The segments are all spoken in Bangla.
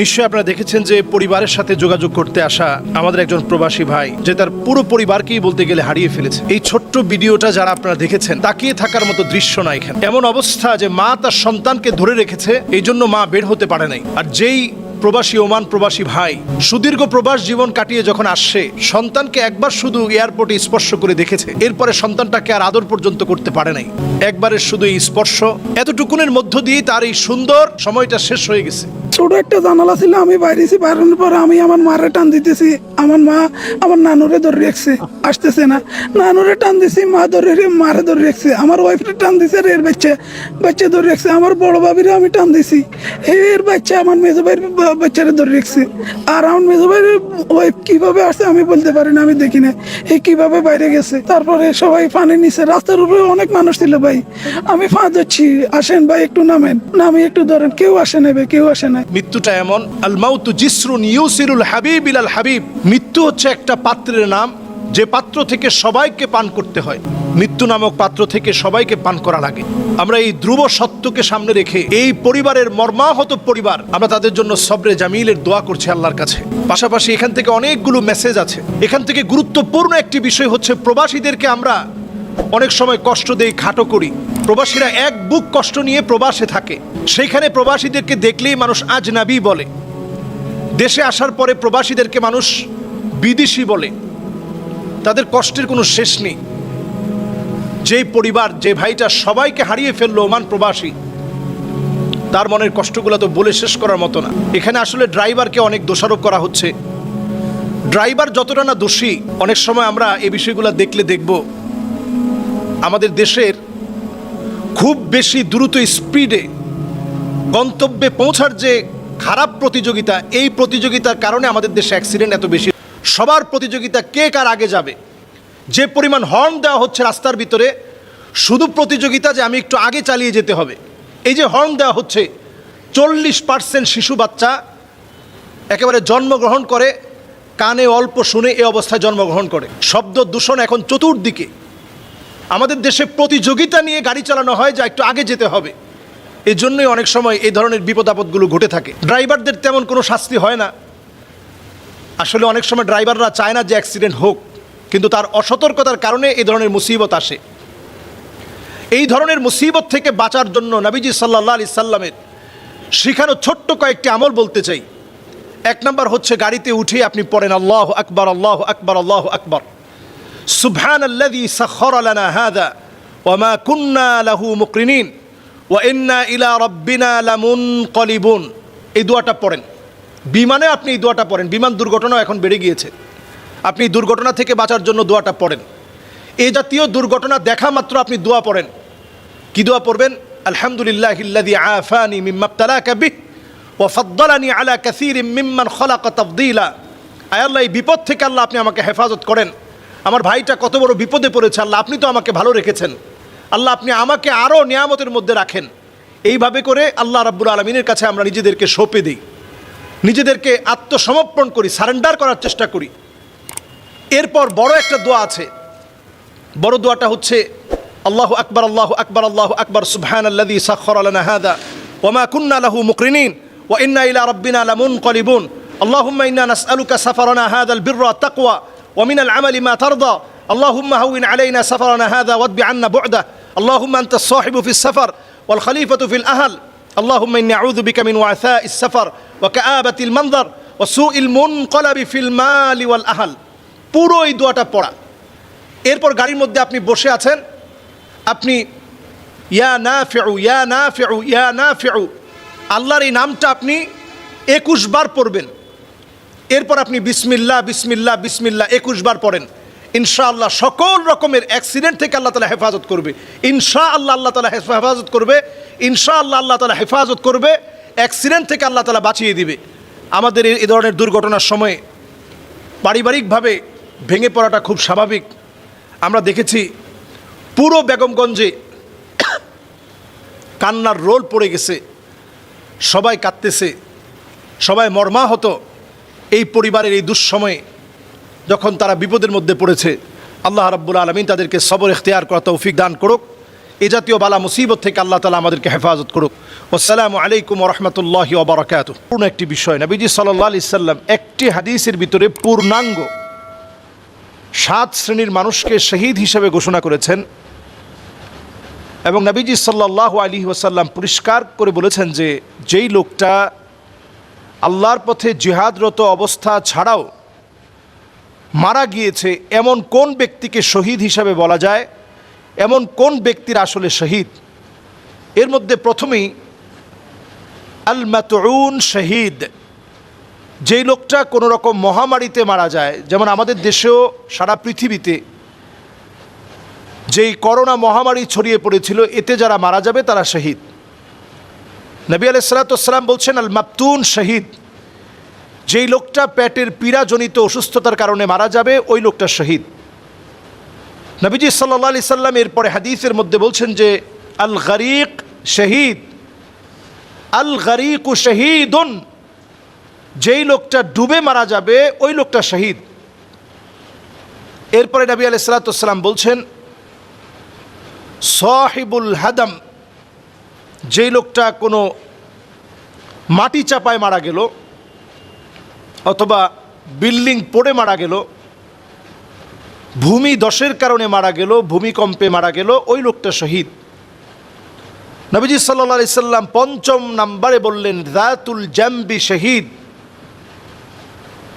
নিশ্চয়ই আপনারা দেখেছেন যে পরিবারের সাথে যোগাযোগ করতে আসা আমাদের একজন প্রবাসী ভাই, যে তার পুরো পরিবারকেই বলতে গেলে হারিয়ে ফেলেছে। এই ছোট্ট ভিডিওটা যারা আপনারা দেখেছেন, তাকিয়ে থাকার মতো দৃশ্য না এখানে। এমন অবস্থা যে মা তার সন্তানকে ধরে রেখেছে, এই জন্য মা বের হতে পারে নাই। আর যেই প্রবাসী, ওমান প্রবাসী ভাই, সুদীর্ঘ প্রবাস জীবন কাটিয়ে যখন আসছে সন্তানকে একবার শুধু এয়ারপোর্টে স্পর্শ করে দেখেছে। এরপরে সন্তানটাকে আর আদর পর্যন্ত করতে পারে নাই। একবারের শুধু এই স্পর্শ, এতটুকুনের মধ্য দিয়ে তার এই সুন্দর সময়টা শেষ হয়ে গেছে। ছোট একটা জানালা ছিল, আমি বাইরেছি বাইরানোর পর আমি আমার মারে টান দিতেছি। আমার মা আমার নানুরে ধরে রেখছে। আসতেছে না। নানুরে টান দিছি, মা ধরে মারে ধরে রেখছে। আমার ওয়াইফরে টান দিছে এর বাচ্চা। বাচ্চা ধরে রেখছে। আমার বড় বাবিরে আমি টান দিছি। এর বাচ্চা আমার মেজো ভাইয়ের বাচ্চারে ধরে রেখছে। আর আমার মেজো ভাইয়ের ওয়াইফ কীভাবে আসছে আমি বলতে পারি না, আমি দেখি না। এই কীভাবে বাইরে গেছে? তারপরে সবাই পানি নিছে। রাস্তার উপরে অনেক মানুষ ছিল ভাই। আমি ফাঁ ধরছি আসেন ভাই, একটু নামেন। নামি একটু ধরেন। কেউ আসে নেবে কেউ আসে না মৃত্যুটা এমন আল মাউতু জিসরুন ইউসিরুল হাবিব ইলাল হাবিব। মৃত্যু হচ্ছে একটা পাত্রের নাম, যে পাত্র থেকে সবাইকে পান করতে হয়। মৃত্যু নামক পাত্র থেকে সবাইকে পান করা লাগে। আমরা এই ধ্রুব সত্যকে সামনে রেখে এই পরিবারের মর্মাহত পরিবার, আমরা তাদের জন্য সবরে জামিলের দোয়া করছি আল্লাহর কাছে। পাশাপাশি এখান থেকে অনেকগুলো মেসেজ আছে। এখান থেকে গুরুত্বপূর্ণ একটি বিষয় হচ্ছে, প্রবাসীদেরকে আমরা অনেক সময় কষ্ট দেই, খাটো করি। প্রবাসীরা এক বুক কষ্ট নিয়ে প্রবাসে থাকে। সেইখানে প্রবাসীদেরকে দেখলেই মানুষ আজনাবি বলে। দেশে আসার পরে প্রবাসীদেরকে মানুষ বিদেশি বলে। তাদের কষ্টের কোনো শেষ নেই। যেই পরিবার, যে ভাইটা সবাইকে হারিয়ে ফেলল ওমান প্রবাসী, তার মনের কষ্টগুলো তো বলে শেষ করার মতো না। এখানে আসলে ড্রাইভারকে অনেক দোষারোপ করা হচ্ছে। ড্রাইভার যতটা না দোষী, অনেক সময় আমরা এই বিষয়গুলো দেখলে দেখব। আমাদের দেশের খুব বেশি দ্রুত স্পিডে গন্তব্যে পৌঁছার যে খারাপ প্রতিযোগিতা, এই প্রতিযোগিতার কারণে আমাদের দেশে অ্যাক্সিডেন্ট এত বেশি। সবার প্রতিযোগিতা কে কার আগে যাবে? যে পরিমাণ হর্ন দেওয়া হচ্ছে রাস্তার ভিতরে, শুধু প্রতিযোগিতা যে আমি একটু আগে চালিয়ে যেতে হবে। এই যে হর্ন দেওয়া হচ্ছে, চল্লিশ পার্সেন্ট শিশু বাচ্চা একেবারে জন্মগ্রহণ করে, কানে অল্প শুনে এ অবস্থায় জন্মগ্রহণ করে। শব্দ দূষণ এখন চতুর্দিকে। আমাদের দেশে প্রতিযোগিতা নিয়ে গাড়ি চালানো হয় যা একটু আগে যেতে হবে। এই জন্যই অনেক সময় এই ধরনের বিপদ আপদগুলো ঘটে থাকে। ড্রাইভারদের তেমন কোনো শাস্তি হয় না। আসলে অনেক সময় ড্রাইভাররা চায় না যে অ্যাক্সিডেন্ট হোক, কিন্তু তার অসতর্কতার কারণে এই ধরনের মুসিবত আসে। এই ধরনের মুসিবত থেকে বাঁচার জন্য নবীজি সাল্লাহ আলি সাল্লামের শিখানো ছোট্ট কয়েকটি আমল বলতে চাই। এক নম্বর হচ্ছে গাড়িতে উঠে আপনি পড়েন, আল্লাহ আকবর আল্লাহ আকবর আল্লাহ আকবর। সুবহান আল্লাযী সাখখারা লানা হাযা ওয়া কুন্না লাহু মুকরিনিন ওয়া ইন্না ইলা রাব্বিনা লামুনকালিবুন। এই দোয়াটা পড়েন। বিমানে আপনি এই দোয়াটা পড়েন। বিমান দুর্ঘটনাও এখন বেড়ে গিয়েছে। আপনি দুর্ঘটনা থেকে বাঁচার জন্য দোয়াটা পড়েন। এই জাতীয় দুর্ঘটনা দেখা মাত্র আপনি দোয়া পড়েন। কি দোয়া পড়বেন? আলহামদুলিল্লাহ ইল্লাযী আফানি মিম্মা ইবতালাকা বিহ ওয়া ফাদ্দালানি আলা কাসীরিম মিম্মান খলাকা তাফদীলা। আয় আল্লাহ, এই বিপদ থেকে আল্লাহ আপনি আমাকে হেফাজত করেন। আমার ভাইটা কত বড় বিপদে পড়েছে আল্লাহ আপনি তো আমাকে ভালো রেখেছেন আল্লাহ আপনি আমাকে আরও নিয়ামতের মধ্যে রাখেন এইভাবে করে আল্লাহ রাব্বুল আলমিনের কাছে আমরা নিজেদেরকে সঁপে দিই নিজেদেরকে আত্মসমর্পণ করি সারেন্ডার করার চেষ্টা করি এরপর বড় একটা দোয়া আছে বড় দোয়াটা হচ্ছে আল্লাহ আকবর আল্লাহ আকবর আল্লাহ আকবর সুবহান আল্লাযী সাখখারা লানা হাযা ওয়া মা কুন্না লাহু মুকরিনিন ওয়া ইন্না ইলা রাব্বিনা লামুনকালিবুন اللهم إنا نسألك سفرنا هذا البر والتقوى ومن العمل ما ترضى اللهم هون علينا سفرنا هذا واتبع عنا بعده اللهم أنت الصاحب في السفر والخليفة في الأهل اللهم إني أعوذ بك من وعثاء السفر وكآبة المنظر وسوء المنقلب في المال والأهل পুরো এই দোয়াটা পড়া এরপর গাড়ির মধ্যে আপনি বসে আছেন আপনি ইয়া না ফেউ ইয়া না ফেউ ইয়া না ফেউ আল্লাহর এই নামটা আপনি একুশ বার পড়বেন এরপর আপনি বিসমিল্লা বিসমিল্লা বিসমিল্লা একুশ বার পড়েন। ইনশাআল্লাহ সকল রকমের অ্যাক্সিডেন্ট থেকে আল্লাহ তালা হেফাজত করবে। ইনশা আল্লাহ আল্লাহ তালা হেফাজত করবে। ইনশা আল্লাহ আল্লাহ তালা হেফাজত করবে। অ্যাক্সিডেন্ট থেকে আল্লাহ তালা বাঁচিয়ে দিবে। আমাদের এই ধরনের দুর্ঘটনার সময়ে পারিবারিকভাবে ভেঙে পড়াটা খুব স্বাভাবিক। আমরা দেখেছি পুরো বেগমগঞ্জে কান্নার রোল পড়ে গেছে। সবাই কাঁদতেছে। সবাই মর্মাহত। এই পরিবারের এই দুঃসময়ে যখন তারা বিপদের মধ্যে পড়েছে, আল্লাহ রাব্বুল আলমিন তাদেরকে সবর এখতিয়ার করা তৌফিক দান করুক। এ জাতীয় বালা মুসিবত থেকে আল্লাহ তালা আমাদেরকে হেফাজত করুক। আসসালামু আলাইকুম রহমতুল্লাহ ওবরাকাত পূর্ণ একটি বিষয়, নবীজি সাল্লাহ আলি সাল্লাম একটি হাদিসের ভিতরে পূর্ণাঙ্গ সাত শ্রেণির মানুষকে শহীদ হিসেবে ঘোষণা করেছেন এবং নবীজি সাল্লাহ আলী ওসাল্লাম পরিষ্কার করে বলেছেন যে, যেই লোকটা আল্লাহর পথে জিহাদরত অবস্থা ছাড়াও মারা গিয়েছে এমন কোন ব্যক্তিকে শহীদ হিসাবে বলা যায়? এমন কোন ব্যক্তির আসলে শহীদ? এর মধ্যে প্রথমেই আল মাতউন শহীদ। যেই লোকটা কোনো রকম মহামারীতে মারা যায়, যেমন আমাদের দেশেও সারা পৃথিবীতে যেই করোনা মহামারী ছড়িয়ে পড়েছিল, এতে যারা মারা যাবে তারা শহীদ। নবী আলাইসালাতাম বলছেন, আল মাপতুন শহীদ। যেই লোকটা পেটের পীড়াজনিত অসুস্থতার কারণে মারা যাবে, ওই লোকটা শহীদ। নবীজি সাল্লা আলি সাল্লাম এরপরে হাদিসের মধ্যে বলছেন যে, আল গরিক শহীদ। আল গরিক ও শহীদুন। যেই লোকটা ডুবে মারা যাবে, ওই লোকটা শহীদ। এরপরে নবী আলাইসালাতাম বলছেন, সাহিবুল হাদাম। যেই লোকটা কোনো মাটি চাপায় মারা গেল, অথবা বিল্ডিং পড়ে মারা গেল, ভূমি দশের কারণে মারা গেল, ভূমিকম্পে মারা গেল, ওই লোকটা শহীদ। নবীজি সাল্লা সাল্লাম পঞ্চম নাম্বারে বললেন রাতুল জাম্বি শহীদ।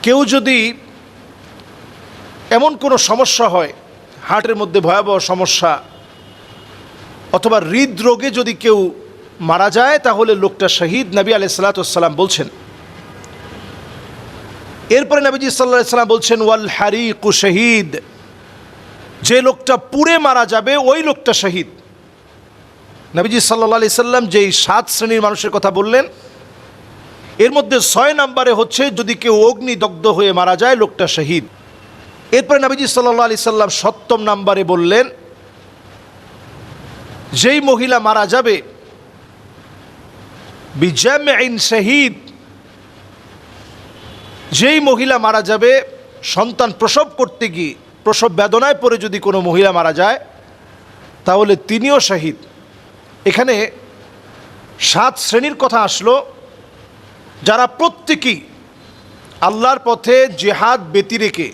কেউ যদি এমন কোনো সমস্যা হয়, হার্টের মধ্যে ভয়াবহ সমস্যা, অথবা হৃদরোগে যদি কেউ মারা যায়, তাহলে লোকটা শহীদ। নবী আলাই সাল্লাতাম বলছেন। এরপরে নবীজি সাল্লাহ সাল্লাম বলছেন, ওয়াল হারিকু শহীদ। যে লোকটা পুড়ে মারা যাবে, ওই লোকটা শহীদ। নবীজি সাল্লা আলি সাল্লাম যেই সাত শ্রেণির মানুষের কথা বললেন, এর মধ্যে ছয় নম্বরে হচ্ছে, যদি কেউ অগ্নিদগ্ধ হয়ে মারা যায়, লোকটা শহীদ। এরপরে নবীজি সাল্লা আলি সাল্লাম সপ্তম নম্বরে বললেন, যেই মহিলা মারা যাবে বিজামিন শহীদ। যেই মহিলা মারা যাবে, সন্তান প্রসব করতে গিয়ে, প্রসব বেদনায় পড়ে যদি কোনো মহিলা মারা যায়, তাহলে তিনিও শহীদ। এখানে সাত শ্রেণির কথা আসলো। যারা প্রত্যেকেই আল্লাহর পথে জেহাদ ব্যতি রেখে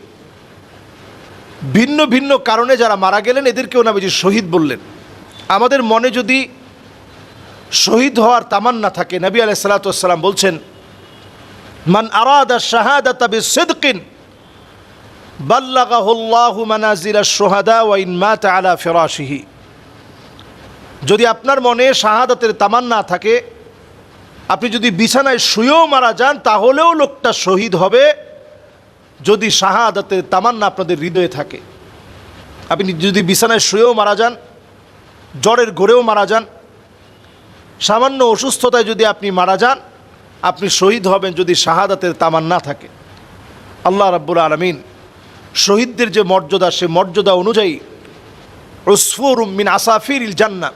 ভিন্ন ভিন্ন কারণে যারা মারা গেলেন, এদেরকেও না নাবিজি শহীদ বললেন। আমাদের মনে যদি শহীদ হওয়ার তামান্না থাকে। নবী আলাই সালাতাম বলছেন, মান আরাদা শাহাদাতা বিসিদকিন বাল্লাগাহুল্লাহু মানাজিরা সোহাদা ওয়াইন মাত আলা ফেরাশিহি। যদি আপনার মনে শাহাদাতের তামান্না থাকে, আপনি যদি বিছানায় শুয়েও মারা যান, তাহলেও লোকটা শহীদ হবে যদি শাহাদাতের তামান্না আপনাদের হৃদয়ে থাকে। আপনি যদি বিছানায় শুয়েও মারা যান, জ্বরের ঘোরেও মারা যান সামান্য অসুস্থতায় যদি আপনি মারা যান, আপনি শহীদ হবেন যদি শাহাদাতের তামান না থাকে। আল্লাহ রাব্বুল আলমিন শহীদদের যে মর্যাদা, সে মর্যাদা অনুযায়ী রসফুর মিন আসাফির ইল জান্না